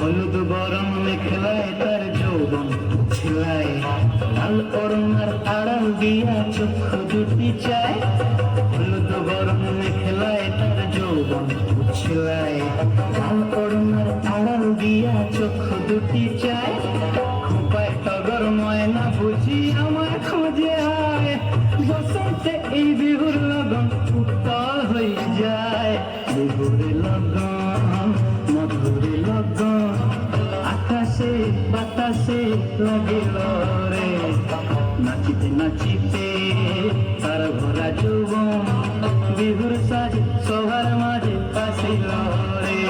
হলুদ বরং মেখলায় তার যৌবন ছেলায়। লাল অরুণার আড়াল দিয়া চক্ষু দুটি চায়। হলুদ বরং মেখলায় তার যৌবন ছেলায়। লাল অরুণার আড়াল দিয়া চক্ষু দুটি চায়। খোপায় টগর ময়না বুঝি বাতাসে লাগিল রে। নাচিতে নাচিতে তার ভরা যৌবন বিহুর সাজে সবার মাঝে আসিল রে।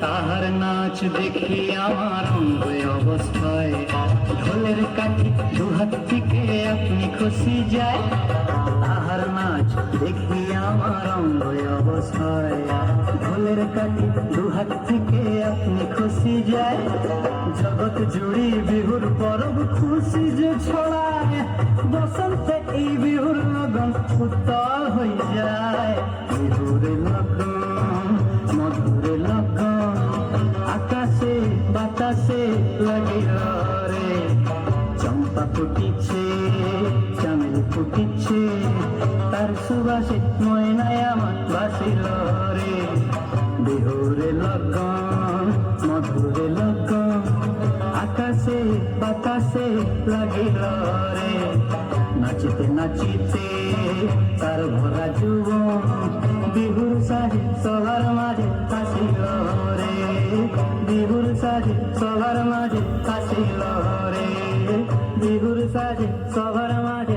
তাহার নাচ দেখি আমার অঙ্গ কাঠি দুহাত থেকে আপনি খুশি যায়। তাহার নাচ দেখি আমার দুহাত থেকে আপনি খুশি যায়। জগৎ জুড়ি বিহুর পরব খুশি যে ছড়ায়। বসন্তে এই বিহুর লগন উত্তল হয়ে যায়। ফুটিছে চামেল ফুটিছে তার সুবাসে ময়নায় আমার বাসিল রে বিহুরে লগন, মধুরে লগন, আকাশে বাতাসে লাগিল রে নাচিতে নাচিতে তার ভরা যুবন, বিহুর সাজে সবার মাঝে আসিল রে বিহুর সাজে गुरु साजे सवर माजे।